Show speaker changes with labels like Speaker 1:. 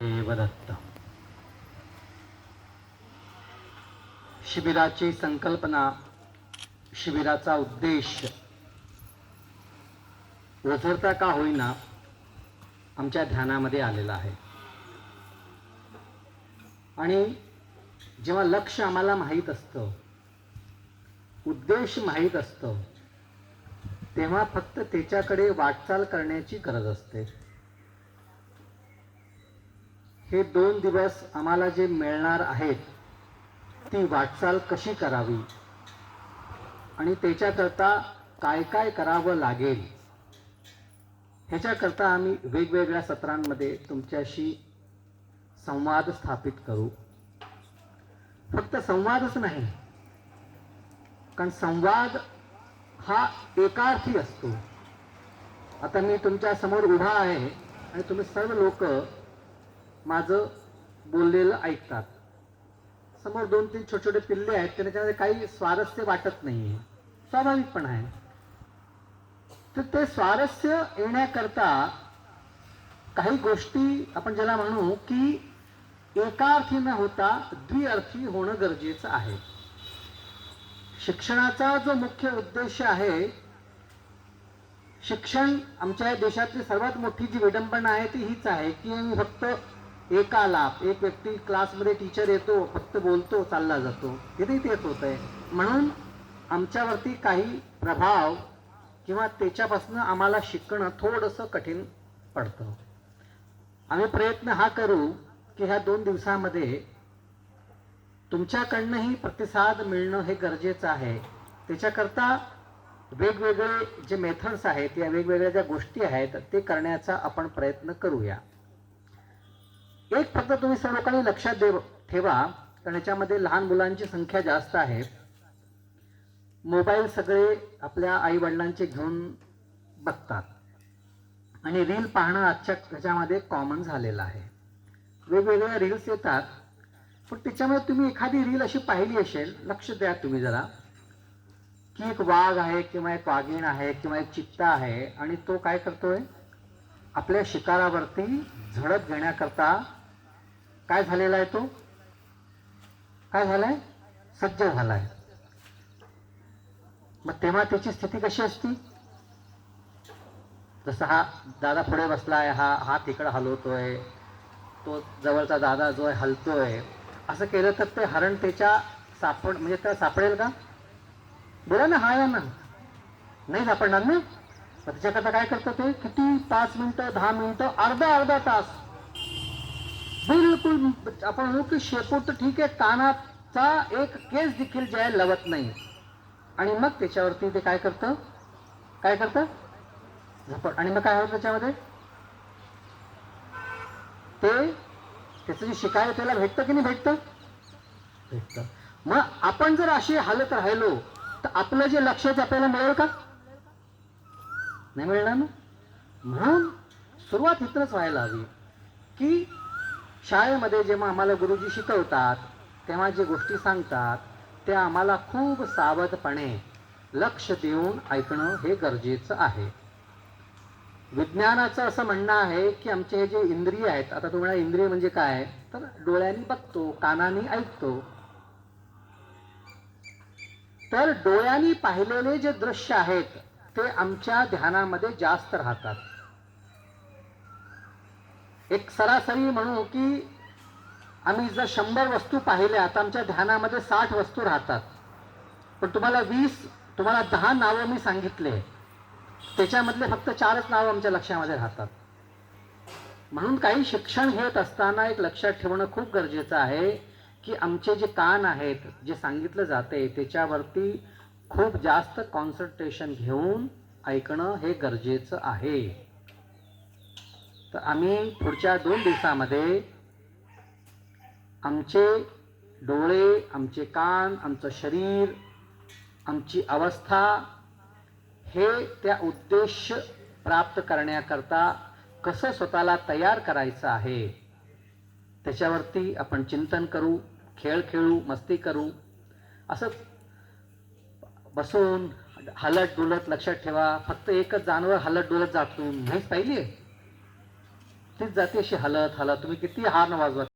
Speaker 1: देवदत्त. शिबिराची संकल्पना शिबिराचा उद्देश. ओझरता का होईना आमच्या ध्यानामध्ये आलेला आहे. आणि जेव्हा लक्ष आम्हाला माहीत असतं उद्देश माहीत असतं तेव्हा फक्त त्याच्याकडे वाटचाल करण्याची गरज असते. हे दोन दिवस आम्हाला जे मिळणार आहेत ती वाटचाल कशी करावी? आणि त्याच्याकरता काय काय करावं लागेल? ह्याच्याकरता आम्ही वेगवेगळ्या सत्रांमध्ये तुमच्याशी संवाद स्थापित करू. फक्त संवादच नाही कारण संवाद हा एकार्थी असतो. आता मी तुमच्यासमोर उभा आहे आणि तुम्ही सर्व लोक माझं बोललेलं ऐकतात. समोर दोन तीन छोटे छोटे पिल्ले आहेत त्याच्यामध्ये काही स्वारस्य वाटत नाही आहे स्वाभाविक पण आहे. तर ते स्वारस्य येण्याकरता काही गोष्टी आपण ज्याला म्हणू की एकार्थी न होता द्विअर्थी होणं गरजेचं आहे. शिक्षणाचा जो मुख्य उद्देश आहे शिक्षण आमच्या देशातली सर्वात मोठी जी विडंबना आहे ती हीच आहे की आम्ही फक्त एका लाभ एक व्यक्ती क्लासमध्ये टीचर येतो फक्त बोलतो चालला जातो. इथे तेच होत आहे. म्हणून आमच्यावरती काही प्रभाव किंवा त्याच्यापासून आम्हाला शिकणं थोडंसं कठीण पडतं. आम्ही प्रयत्न हा करू की ह्या दोन दिवसामध्ये तुमच्याकडनंही प्रतिसाद मिळणं हे गरजेचं आहे. त्याच्याकरता वेगवेगळे जे मेथड्स आहेत या वेगवेगळ्या ज्या गोष्टी आहेत ते करण्याचा आपण प्रयत्न करूया. एक फक्त तुम्ही सर्व लक्षात दे ठेवा कारण याच्यामध्ये लहान मुलांची संख्या जास्त आहे. मोबाईल सगळे आपल्या आई वडिलांचे घेऊन बघतात. आणि रील पाहणं आजच्या ह्याच्यामध्ये कॉमन झालेलं आहे. वेगवेगळ्या रील्स येतात. पण त्याच्यामध्ये तुम्ही एखादी रील अशी पाहिली असेल लक्ष द्या तुम्ही जरा की एक वाघ आहे किंवा एक वाघीण आहे किंवा एक चित्ता आहे आणि तो काय करतोय? आपल्या शिकारावरती झडप घेण्याकरता काय झालेला आहे तो? काय झालाय? सज्ज झालाय. मग तेव्हा त्याची स्थिती कशी असती? जसं हा दादा पुढे बसलाय हा हात तिकडं हलवतोय तो जवळचा दादा जो आहे हलतोय. असं केलं तर ते हरण त्याच्या सापड म्हणजे त्या सापडेल का? बोला ना हा या ना. नाही सापडणार ना? त्याच्याकरता काय करतं ते? किती पाच मिनटं दहा मिनिटं अर्धा अर्धा तास बिलकुल आपण म्हणू की शेपूट तर ठीक आहे कानाचा एक केस देखील जे आहे लवत नाही. आणि मग त्याच्यावरती ते काय करतं? काय करतं? झपट आणि मग काय होतं त्याच्यामध्ये? ते त्याचं जे शिकाय त्याला भेटतं की नाही भेटतं? भेटतं. मग आपण जर असे हालत राहिलो तर आपलं जे लक्ष आहे ते आपल्याला मिळेल का? नाही मिळणार ना? म्हणून सुरुवात इथंच व्हायला हवी की शाळेमध्ये जेव्हा आम्हाला गुरुजी शिकवतात तेव्हा जे गोष्टी सांगतात ते आम्हाला खूप सावधपणे लक्ष देऊन ऐकणं हे गरजेचं आहे. विज्ञानाचं असं म्हणणं आहे की आमचे हे जे इंद्रिय आहेत आता तुम्हाला इंद्रिय म्हणजे काय? तर डोळ्यांनी बघतो कानाने ऐकतो. तर डोळ्यांनी पाहिलेले जे दृश्य आहेत ते आमच्या ध्यानामध्ये जास्त राहतात. एक सरासरी म्हणू की आम्ही जर शंभर वस्तू पाहिल्या तर आमच्या ध्यानामध्ये साठ वस्तू राहतात. पण तुम्हाला वीस तुम्हाला दहा नावं मी सांगितले. त्याच्यामधले फक्त चारच नावं आमच्या लक्षामध्ये राहतात. म्हणून काही शिक्षण घेत असताना एक लक्षात ठेवणं खूप गरजेचं आहे की आमचे जे कान आहेत जे सांगितलं जाते त्याच्यावरती खूप जास्त कॉन्सन्ट्रेशन घेऊन ऐकणं हे गरजेचं आहे. तर आम्ही पुढच्या दोन दिवसामध्ये आमचे डोळे आमचे कान आमचं शरीर आमची अवस्था हे त्या उद्देश प्राप्त करण्याकरता कसं स्वतःला तयार करायचं आहे त्याच्यावरती आपण चिंतन करू खेळ खेळू मस्ती करू. असं बसून हलत डुलत लक्षात ठेवा. फक्त एकच जानवर हलत डुलत जातो. नाहीच पाहिली आहे तीच जाते अशी हलत हलत. तुम्ही किती हार वाजवा.